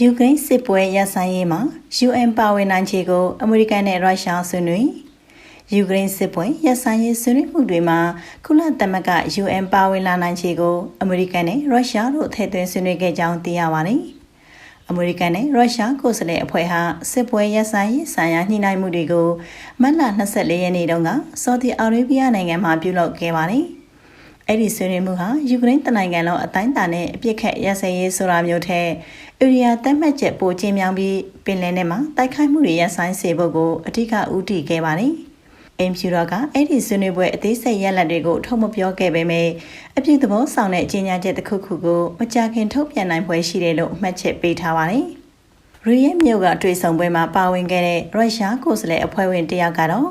ယူကရိန်းစစ်ပွဲရပ်ဆိုင်းရေးမှာ UN ပါဝင်နိုင်ခြေကိုအမေရိကန်နဲ့ရုရှားဆွေးနွေးယူကရိန်းစစ်ပွဲရပ်ဆိုင်းရေးဆွေးနွေးမှုတွေမှာကုလသမဂ္ဂ UN ပါဝင်လာနိုင်ခြေကိုအမေရိကန်နဲ့ရုရှားတို့ထည့်သွင်းဆွေးနွေးခဲ့ကြောင်းသိရပါတယ်။အမေရိကန်နဲ့ရုရှားကိုယ်စားလှယ်အဖွဲ့ဟာစစ်ပွဲရပ်ဆိုင်းရေးဆိုင်ရာညှိနှိုင်းမှုတွေကိုမတ်လ24ရက်နေ့တုန်းကဆော်ဒီအာရေဗျနိုင်ငံမှာပြုလုပ်ခဲ့ပါတယ်။ အဲ့ဒီဆွေးနွေးမှုဟာယူကရိန်းတနိုင်ငံလုံးအတိုင်းအတာနဲ့အပြစ်ခတ်ရစရေးဆိုတာမျိုးထက်အရီယာတတ်မှတ်ချက်ပိုကျင်းမြောင်းပြီးပင်လယ်ထဲမှာတိုက်ခိုက်မှုတွေရဆိုင်စေဖို့ကိုအထူးကဦးတည်ခဲ့ပါတယ်။အင်ဖြူတော်ကအဲ့ဒီဆွေးနွေးပွဲအသေးစိတ်ရလဒ်တွေကိုထုတ်မပြောခဲ့ပေမဲ့အပြည့်သဘောဆောင်တဲ့ကြီးညာချက်တစ်ခုခုကိုမကြာခင်ထုတ်ပြန်နိုင်ဖွယ်ရှိတယ်လို့အမှတ်ချက်ပေးထားပါတယ်။ရီယက်မြို့ကတွေ့ဆုံပွဲမှာပါဝင်ခဲ့တဲ့ရုရှားကိုယ်စားလှယ်အဖွဲ့ဝင်တယောက်ကတော့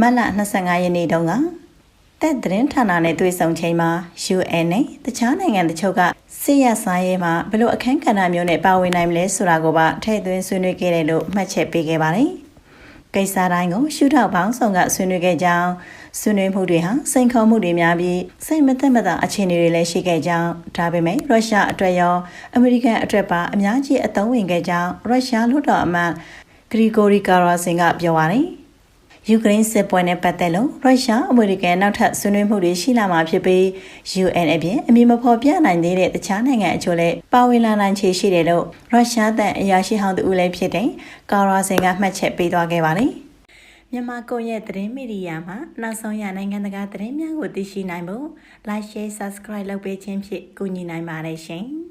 မတ်လ25ရက်နေ့တုန်းက တက်သတင်းဌာနနဲ့တွေ့ဆုံချိန်မှာ UN နဲ့တခြားနိုင်ငံတချို့ကစစ်ရဆိုင်ရေးမှာဘလို့အခန်းကဏ္ဍမျိုးနဲ့ပါဝင်နိုင်မလဲဆိုတာကိုပါထည့်သွင်းဆွေးနွေးခဲ့တယ်လို့မှတ်ချက်ပေးခဲ့ပါတယ်။ကိစ္စတိုင်းကိုရှုထောက်ပေါင်းဆောင်ကဆွေးနွေးခဲ့ကြောင်းဆွေးနွေးမှုတွေဟာစိန်ခေါ်မှုတွေများပြီးစိတ်မသက်မသာအခြေအနေတွေလည်းရှိခဲ့ကြောင်းဒါပေမဲ့ရုရှားအတွက်ရောအမေရိကန်အတွက်ပါအများကြီးအသုံးဝင်ခဲ့ကြောင်းရုရှားလွှတ်တော်အမတ်ဂရီဂိုရီကာရာဆင်ကပြောပါတယ်။ ယူကရိန်းစစ်ပွဲနဲ့ပတ်သက်လို့ရုရှားအမေရိကန်နောက်ထပ်ဆွေးနွေးမှုတွေရှိလာမှာဖြစ်ပြီး UN အပြင်အမည်မဖော်ပြနိုင်သေးတဲ့တခြားနိုင်ငံအချို့လည်းပါဝင်လာနိုင်ခြေရှိတယ်လို့ရုရှားတန်အရာရှိဟောင်းတူလည်းဖြစ်တဲ့ကာရာဆင်ကမှတ်ချက်ပေးသွားခဲ့ပါတယ်မြန်မာကွန်ရက်သတင်းမီဒီယာမှာနောက်ဆုံးရနိုင်ငံတကာသတင်းများကိုသိရှိနိုင်ဖို့ Like Share Subscribe လုပ်ပေးခြင်းဖြင့်ကူညီနိုင်ပါတယ်ရှင်။